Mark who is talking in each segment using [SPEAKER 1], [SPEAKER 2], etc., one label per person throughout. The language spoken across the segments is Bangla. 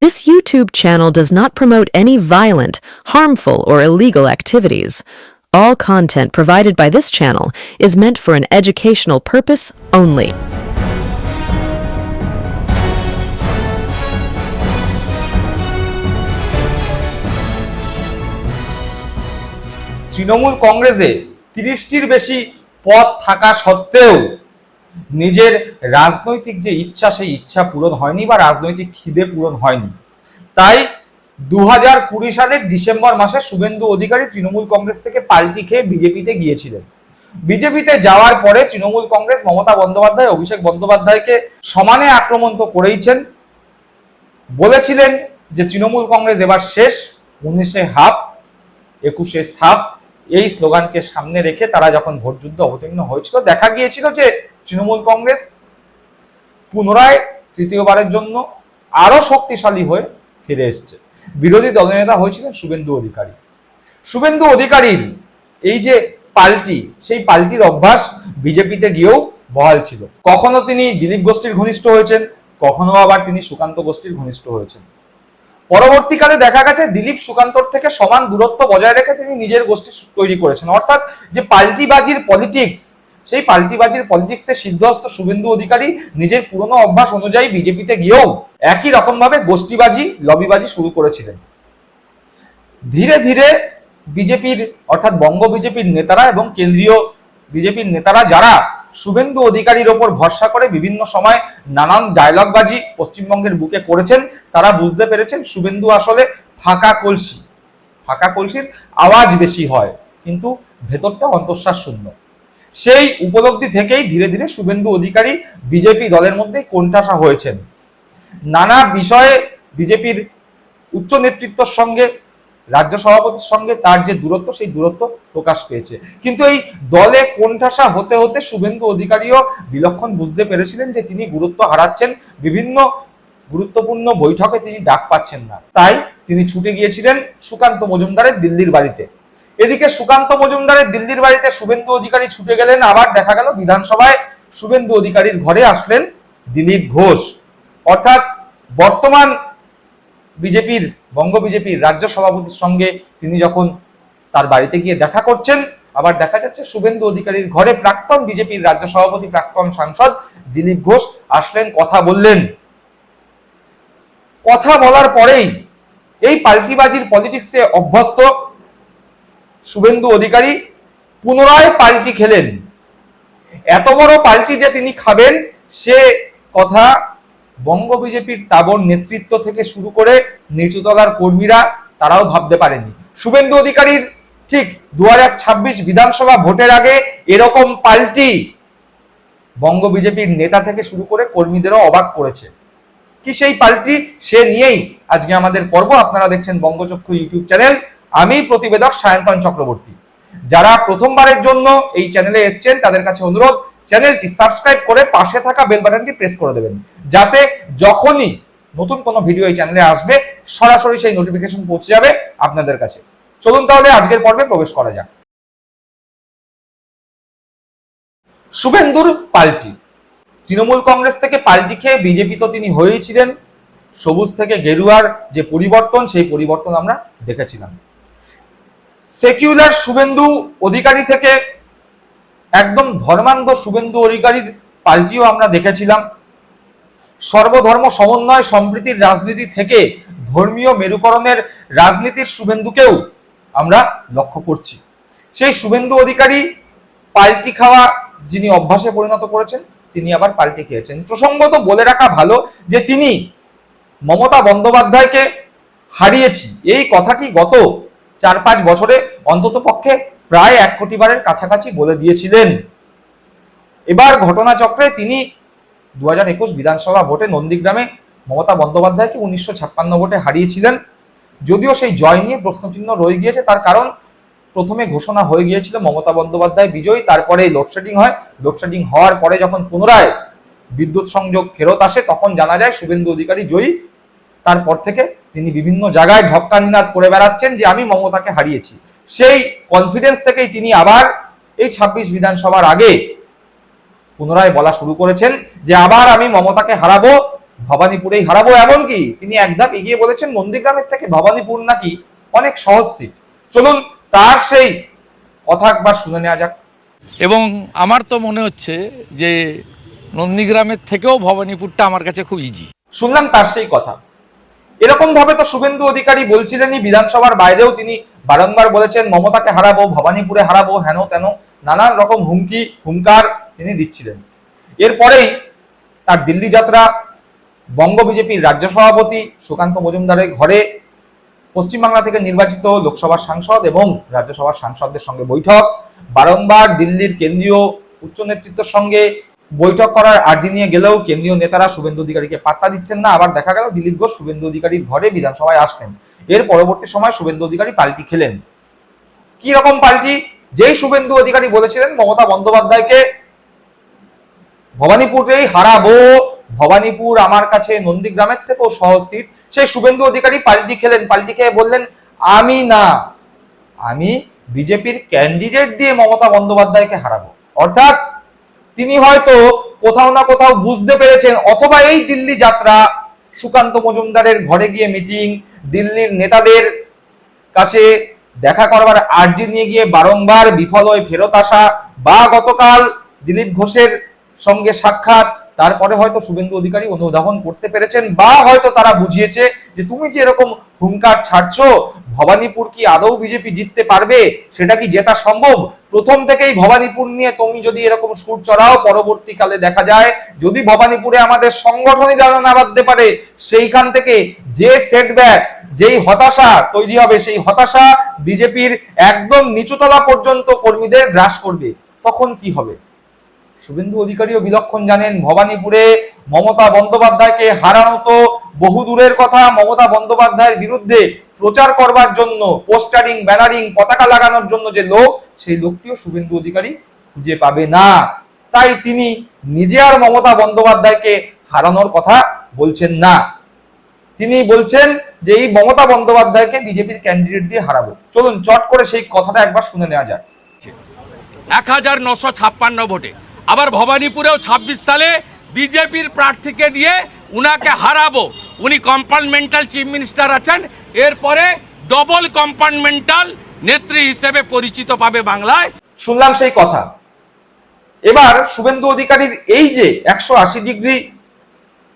[SPEAKER 1] This YouTube channel does not promote any violent, harmful, or illegal activities. All content provided by this channel is meant for an educational purpose only.
[SPEAKER 2] Trinamool কংগ্রেসে তিরিশটির বেশি পদ থাকা সত্ত্বেও নিজের রাজনৈতিক যে ইচ্ছা, সেই ইচ্ছা পূরণ হয়নি বা রাজনৈতিক খিদে পূরণ হয়নি। তাই দু হাজার কুড়ি সালের ডিসেম্বর মাসে শুভেন্দু অধিকারী তৃণমূল কংগ্রেস থেকে পাল্টি খেয়ে বিজেপিতে গিয়েছিলেন। বিজেপিতে যাওয়ার পরে তৃণমূল কংগ্রেস মমতা বন্দ্যোপাধ্যায়, অভিষেক বন্দ্যোপাধ্যায়কে সমানে আক্রমণ তো করেইছেন। বলেছিলেন যে তৃণমূল কংগ্রেস এবার শেষ, উনিশে হাফ, একুশে সাফ। এই স্লোগানকে সামনে রেখে তারা যখন ভোটযুদ্ধ অবতীর্ণ হয়েছিল, দেখা গিয়েছিল যে তৃণমূল কংগ্রেস পুনরায় তৃতীয়বারের জন্য আরও শক্তিশালী হয়ে ফিরে এসছে। বিরোধী দলনেতা হয়েছিলেন শুভেন্দু অধিকারী। শুভেন্দু অধিকারীর এই যে পাল্টি, সেই পাল্টির অভ্যাস বিজেপিতে গিয়েও বহাল ছিল। কখনো তিনি দিলীপ গোষ্ঠীর ঘনিষ্ঠ হয়েছেন, কখনো আবার তিনি সুকান্ত গোষ্ঠীর ঘনিষ্ঠ হয়েছেন। পরবর্তীকালে দেখা গেছে দিলীপ সুকান্তর থেকে সমান দূরত্ব বজায় রেখে তিনি নিজের গোষ্ঠী তৈরি করেছেন। অর্থাৎ যে পাল্টিবাজির পলিটিক্স সেই পাল্টিবাজির পলিটিক্সে সিদ্ধহস্ত শুভেন্দু অধিকারী নিজের পুরনো অভ্যাস অনুযায়ী বিজেপিতে গিয়েও একই রকম ভাবে গোষ্ঠীবাজি, লবিবাজি শুরু করেছিলেন। ধীরে ধীরে বিজেপির, অর্থাৎ বঙ্গ বিজেপির নেতারা এবং কেন্দ্রীয় বিজেপির নেতারা যারা শুভেন্দু অধিকারীর ওপর ভরসা করে বিভিন্ন সময় নানান ডায়লগবাজি পশ্চিমবঙ্গের বুকে করেছেন, তারা বুঝতে পেরেছেন শুভেন্দু আসলে ফাঁকা কলসি। ফাঁকা কলসির আওয়াজ বেশি হয়, কিন্তু ভেতরটা অন্তঃশ্বাস শূন্য। সেই উপলব্ধি থেকেই ধীরে ধীরে শুভেন্দু অধিকারী বিজেপি দলের মধ্যে কোণঠাসা হয়েছেন। নানা বিষয়ে বিজেপির উচ্চ নেতৃত্বর সঙ্গে, রাজ্য সভাপতির সঙ্গে তার যে দূরত্ব, সেই দূরত্ব প্রকাশ পেয়েছে। কিন্তু এই দলে কোণঠাসা হতে হতে শুভেন্দু অধিকারীও বিলক্ষণ বুঝতে পেরেছিলেন যে তিনি গুরুত্ব হারাচ্ছেন, বিভিন্ন গুরুত্বপূর্ণ বৈঠকে তিনি ডাক পাচ্ছেন না। তাই তিনি ছুটে গিয়েছিলেন সুকান্ত মজুমদারের দিল্লির বাড়িতে। এদিকে সুকান্ত মজুমদারের দিল্লির বাড়িতে শুভেন্দু অধিকারী ছুটে গেলেন, আবার দেখা গেল বিধানসভায় শুভেন্দু অধিকারীর ঘরে আসলেন দিলীপ ঘোষ। অর্থাৎ বর্তমান বিজেপির, বঙ্গ বিজেপির রাজ্য সভাপতির সঙ্গে তিনি যখন তার বাড়িতে গিয়ে দেখা করছেন, আবার দেখা যাচ্ছে শুভেন্দু অধিকারীর ঘরে প্রাক্তন বিজেপির রাজ্য সভাপতি, প্রাক্তন সাংসদ দিলীপ ঘোষ আসলেন, কথা বললেন। কথা বলার পরেই এই পাল্টিবাজির পলিটিক্সে অভ্যস্ত শুভেন্দু অধিকারী পুনরায় পাল্টি খেলেন। এত বড় পাল্টি যে তিনি খাবেন, সে কথা বঙ্গ বিজেপির তাবর নেতৃত্ব থেকে শুরু করে নিচুতলার কর্মীরা তারাও ভাবতে পারেনি। শুভেন্দু অধিকারীর ঠিক দু হাজার ছাব্বিশ বিধানসভা ভোটের আগে এরকম পাল্টি বঙ্গ বিজেপির নেতা থেকে শুরু করে কর্মীদেরও অবাক করেছে। কি সেই পাল্টি? সে নিয়েই আজকে আমাদের পর্ব। আপনারা দেখছেন বঙ্গচক্ষু ইউটিউব চ্যানেল। আমি প্রতিবেদক সায়ন্তন চক্রবর্তী। যারা প্রথমবারের জন্য এই চ্যানেলে এসছেন, তাদের কাছে অনুরোধ চ্যানেলটি সাবস্ক্রাইব করে পাশে থাকা বেল বাটনটি প্রেস করে দেবেন। যাতে যখনই নতুন কোনো ভিডিও এই চ্যানেলে আসবে, সরাসরি সেই নোটিফিকেশন পৌঁছে যাবে আপনাদের কাছে। চলুন তাহলে আজকের পর্বে প্রবেশ করা যাক। শুভেন্দুর পাল্টি। তৃণমূল কংগ্রেস থেকে পাল্টি খেয়ে বিজেপি তো তিনি হয়েছিলেন সবুজ থেকে গেরুয়ার যে পরিবর্তন, সেই পরিবর্তন আমরা দেখেছিলাম। সেকুলার শুভেন্দু অধিকারী থেকে একদম ধর্মান্ধ শুভেন্দু অধিকারীর পাল্টিও আমরা দেখেছিলাম। সর্বধর্ম সমন্বয় সম্প্রীতির রাজনীতি থেকে ধর্মীয় মেরুকরণের রাজনীতির শুভেন্দুকেও আমরা লক্ষ্য করছি। সেই শুভেন্দু অধিকারী পাল্টি খাওয়া যিনি অভ্যাসে পরিণত করেছেন, তিনি আবার পাল্টি খেয়েছেন। প্রসঙ্গত বলে রাখা ভালো যে তিনি মমতা বন্দ্যোপাধ্যায়কে হারিয়েছি। এই কথাটি গত চার পাঁচ বছরে অন্তত পক্ষে প্রায় এক কোটি বারের কাছাকাছি বলে দিয়েছিলেন। এবার ঘটনাচক্রে তিনি দু হাজার একুশ বিধানসভা ভোটে নন্দীগ্রামে মমতা বন্দ্যোপাধ্যায়কে উনিশশো ছাপ্পান্ন ভোটে হারিয়েছিলেন। যদিও সেই জয় নিয়ে প্রশ্নচিহ্ন রয়ে গিয়েছে, তার কারণ প্রথমে ঘোষণা হয়ে গিয়েছিল মমতা বন্দ্যোপাধ্যায় বিজয়ী, তারপরে লোডশেডিং হয়। লোডশেডিং হওয়ার পরে যখন পুনরায় বিদ্যুৎ সংযোগ ফেরত আসে, তখন জানা যায় শুভেন্দু অধিকারী জয়ী। তারপর থেকে তিনি বিভিন্ন জায়গায় ঢক্কানিনাদ করে বেড়াচ্ছেন যে আমি মমতাকে হারিয়েছি। সেই কনফিডেন্স থেকেই তিনি আবার এই ছাব্বিশ বিধানসভার আগে পুনরায় বলা শুরু করেছেন যে আবার আমি মমতাকে হারাবো ভবানীপুরেই হারাবো। এমনকি তিনি এক ধাপ এগিয়ে বলেছেন নন্দীগ্রামের থেকে ভবানীপুর নাকি অনেক সহজ সিট চলুন তার সেই কথা একবার শুনে নেওয়া যাক।
[SPEAKER 3] এবং আমার তো মনে হচ্ছে যে নন্দীগ্রামের থেকেও ভবানীপুরটা আমার কাছে খুব ইজি
[SPEAKER 2] শুনলাম তার সেই কথা। এরকম ভাবে তো শুভেন্দু অধিকারী বলছিলেনই, বিধানসভার বাইরেও তিনি বারংবার বলেছেন, মমতাকে হারাবো, ভবানীপুরে হারাবো, হেন তেন, নানান রকম হুমকি, হুঙ্কার তিনি দিচ্ছিলেন। এরপরেই তার দিল্লি যাত্রা, বঙ্গ বিজেপির রাজ্য সভাপতি সুকান্ত মজুমদারের ঘরে পশ্চিমবাংলা থেকে নির্বাচিত লোকসভার সাংসদ এবং রাজ্যসভার সাংসদদের সঙ্গে বৈঠক, বারংবার দিল্লির কেন্দ্রীয় উচ্চ নেতৃত্বের সঙ্গে বৈঠক করার আর্জি নিয়ে গেলেও কেন্দ্রীয় নেতারা শুভেন্দু অধিকারীকে পাত্তা দিচ্ছেন না। আবার দেখা গেল দিলীপ ঘোষ শুভেন্দু অধিকারীর ঘরে বিধানসভায় আসলেন এর পরবর্তী সময় শুভেন্দু অধিকারী পাল্টি খেলেন। কি রকম পাল্টি? যেই শুভেন্দু অধিকারী বলেছিলেন, মমতা বন্দ্যোপাধ্যায়কে, ভবানীপুরেই হারাবো, ভবানীপুর আমার কাছে নন্দীগ্রামের থেকেও সহজ সিট। সেই শুভেন্দু অধিকারী পাল্টি খেলেন। পাল্টি খেয়ে বললেন, আমি না, আমি বিজেপির ক্যান্ডিডেট দিয়ে মমতা বন্দ্যোপাধ্যায়কে হারাবো। অর্থাৎ তিনি হয়তো কোথাও না কোথাও বুঝতে পেরেছেন, অথবা এই দিল্লি যাত্রা, সুকান্ত মজুমদারের ঘরে গিয়ে মিটিং দিল্লির নেতাদের কাছে দেখা করবার আর্জি নিয়ে গিয়ে বারংবার বিফল হয়ে ফেরত আসা, বা গতকাল দিলীপ ঘোষের সঙ্গে সাক্ষাৎ, তারপরে হয়তো শুভেন্দু অধিকারী অনুধাবন করতে পেরেছেন, বা হয়তো তারা বুঝিয়েছে যে তুমি যে এরকম হুঙ্কার ছাড়ছো, ভবানীপুর কি আদৌ বিজেপি জিততে পারবে? সেটা কি জেতা সম্ভব? প্রথম থেকেই ভবানীপুর নিয়ে তুমি যদি এরকম সুর চড়াও, পরবর্তীকালে দেখা যায় যদি ভবানীপুরে আমাদের সংগঠনই জানা না বাঁধতে পারে, সেইখান থেকে যে সেটব্যাক যেই হতাশা তৈরি হবে, সেই হতাশা বিজেপির একদম নিচুতলা পর্যন্ত কর্মীদের গ্রাস করবে। তখন কি হবে? শুভেন্দু অধিকারীও বিলক্ষণ জানেন, ভবানীপুরে মমতা বন্দ্যোপাধ্যায়কে হারানো তো বহু দূরের কথা মমতা বন্দ্যোপাধ্যায়ের বিরুদ্ধে প্রচার করবার জন্য, পোস্টারিং, ব্যানারিং, পতাকা লাগানোর জন্য যে লোক, সেই লোকটিও শুভেন্দু অধিকারী খুঁজে পাবে না। তাই তিনি নিজে আর মমতা বন্দ্যোপাধ্যায়কে হারানোর কথা বলছেন না। তিনি বলছেন যে এই মমতা বন্দ্যোপাধ্যায়কে বিজেপির ক্যান্ডিডেট দিয়ে হারাবো। চলুন, চট করে সেই কথাটা একবার শুনে নেওয়া যাক।
[SPEAKER 3] এক হাজার নশো ছাপ্পান্ন ভোটে। আবার ভবানীপুরেও ছাব্বিশ সালে বিজেপির প্রার্থীকে দিয়ে উনাকে হারাবো। উনি কম্পার্টমেন্টাল চিফ মিনিস্টার আছেন। এরপরে ডবল কম্পার্টমেন্টাল নেত্রী হিসেবে পরিচিত পাবে বাংলায়।
[SPEAKER 2] শুনলাম সেই কথা। এবার শুভেন্দু অধিকারীর এই যে একশো আশি ডিগ্রি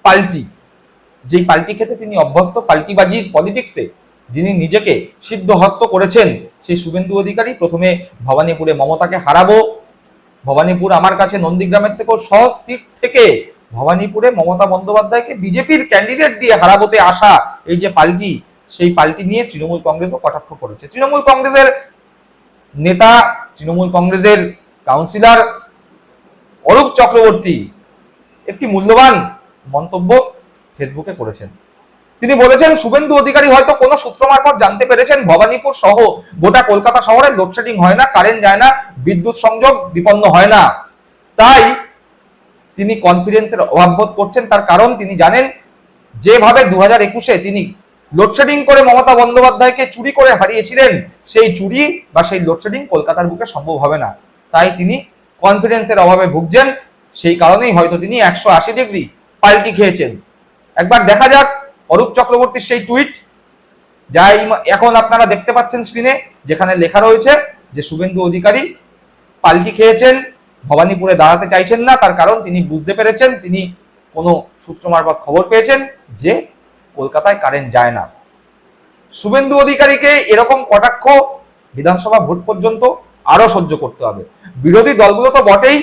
[SPEAKER 2] পাল্টি, যেই পাল্টি খেতে তিনি অভ্যস্ত, পাল্টিবাজির পলিটিক্সে যিনি নিজেকে সিদ্ধ হস্ত করেছেন, সেই শুভেন্দু অধিকারী প্রথমে ভবানীপুরে মমতাকে হারাবো। ভবানীপুর আমার কাছে নন্দীগ্রামের থেকেও সহজ সিট থেকে ভবানীপুরে মমতা বন্দ্যোপাধ্যায়কে বিজেপির ক্যান্ডিডেট দিয়ে হারাবোতে আসা এই যে পাল্টি, সেই পাল্টি নিয়ে তৃণমূল কংগ্রেসও কটাক্ষ করেছে। তৃণমূল কংগ্রেসের নেতা, তৃণমূল কংগ্রেসের কাউন্সিলর অরূপ চক্রবর্তী একটি মূল্যবান মন্তব্য ফেসবুকে করেছেন। তিনি বলেছেন, শুভেন্দু অধিকারী হয়তো কোনো সূত্র মারফত জানতে পেরেছেন, ভবানীপুর সহ গোটা কলকাতা শহরে লোডশেডিং হয় না কারেন্ট যায় না, বিদ্যুৎ সংযোগ বিপন্ন হয় না। তাই তিনি কনফিডেন্সের অভাব বোধ করছেন, তার কারণ তিনি জানেন, যেভাবে দু হাজার একুশে তিনি লোডশেডিং করে মমতা বন্দ্যোপাধ্যায়কে চুরি করে হারিয়েছিলেন, সেই চুরি বা সেই লোডশেডিং কলকাতার বুকে সম্ভব হবে না। তাই তিনি কনফিডেন্সের অভাবে ভুগছেন, সেই কারণেই হয়তো তিনি একশো আশি ডিগ্রি পাল্টি খেয়েছেন। একবার দেখা যাক অরূপ চক্রবর্তীর সেই টুইট, যা এখন আপনারা দেখতে পাচ্ছেন স্ক্রিনে, যেখানে লেখা রয়েছে যে শুভেন্দু অধিকারী পাল্টি খেয়েছেন, ভবানীপুরে দাঁড়াতে চাইছেন না, তার কারণ তিনি বুঝতে পেরেছেন, তিনি কোনো সূত্র মারফত খবর পেয়েছেন যে কলকাতায় কারেন্ট যায় না। শুভেন্দু অধিকারীকে এরকম কটাক্ষ বিধানসভা ভোট পর্যন্ত আরও সহ্য করতে হবে। বিরোধী দলগুলো তো বটেই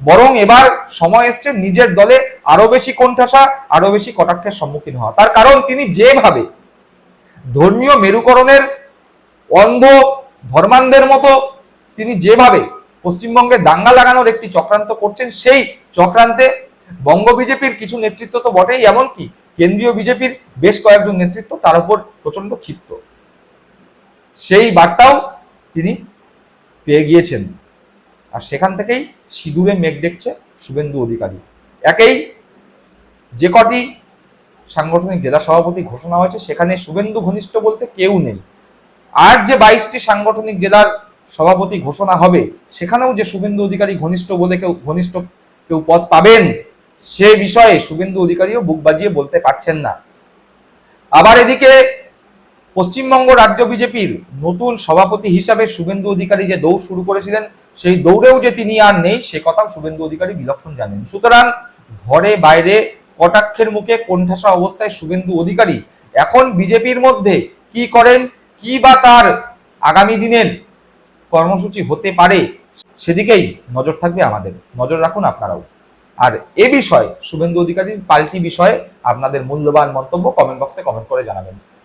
[SPEAKER 2] বরং এবার সময় এসছে নিজের দলে আরও বেশি কোণঠাসা, আরও বেশি কটাক্ষের সম্মুখীন হওয়া। তার কারণ তিনি যেভাবে ধর্মীয় মেরুকরণের অন্ধ ধর্মান্ধের মতো তিনি যেভাবে পশ্চিমবঙ্গে দাঙ্গা লাগানোর একটি চক্রান্ত করছেন, সেই চক্রান্তে বঙ্গ বিজেপির কিছু নেতৃত্ব তো বটেই, এমনকি কেন্দ্রীয় বিজেপির বেশ কয়েকজন নেতৃত্ব তার উপর প্রচণ্ড ক্ষিপ্ত। সেই বার্তাও তিনি পেয়ে গিয়েছেন। আর সেখান থেকেই সিঁদুরে মেঘ দেখছে শুভেন্দু অধিকারী। একেই যে কটি সাংগঠনিক জেলা সভাপতি ঘোষণা হয়েছে, সেখানে শুভেন্দু ঘনিষ্ঠ বলতে কেউ নেই। আর যে বাইশটি সাংগঠনিক জেলার সভাপতি ঘোষণা হবে, সেখানেও যে শুভেন্দু অধিকারী ঘনিষ্ঠ বলে কেউ, ঘনিষ্ঠ কেউ পদ পাবেন, সে বিষয়ে শুভেন্দু অধিকারীও বুক বাজিয়ে বলতে পারছেন না। আবার এদিকে পশ্চিমবঙ্গ রাজ্য বিজেপির নতুন সভাপতি হিসাবে শুভেন্দু অধিকারী যে দৌড় শুরু করেছিলেন, সেই দৌড়েও যে তিনি আর নেই, সে কথাও শুভেন্দু অধিকারী বিলক্ষণ জানেন। সুতরাং ঘরে বাইরে কটাক্ষের মুখে কোণঠাসা অবস্থায় শুভেন্দু অধিকারী, এখন বিজেপির মধ্যে কি করেন, কি বা তার আগামী দিনের কর্মসূচি হতে পারে, সেদিকেই নজর থাকবে আমাদের। নজর রাখুন আপনারাও। আর এ বিষয়ে শুভেন্দু অধিকারীর পাল্টি বিষয়ে আপনাদের মূল্যবান মন্তব্য কমেন্ট বক্সে কমেন্ট করে জানাবেন।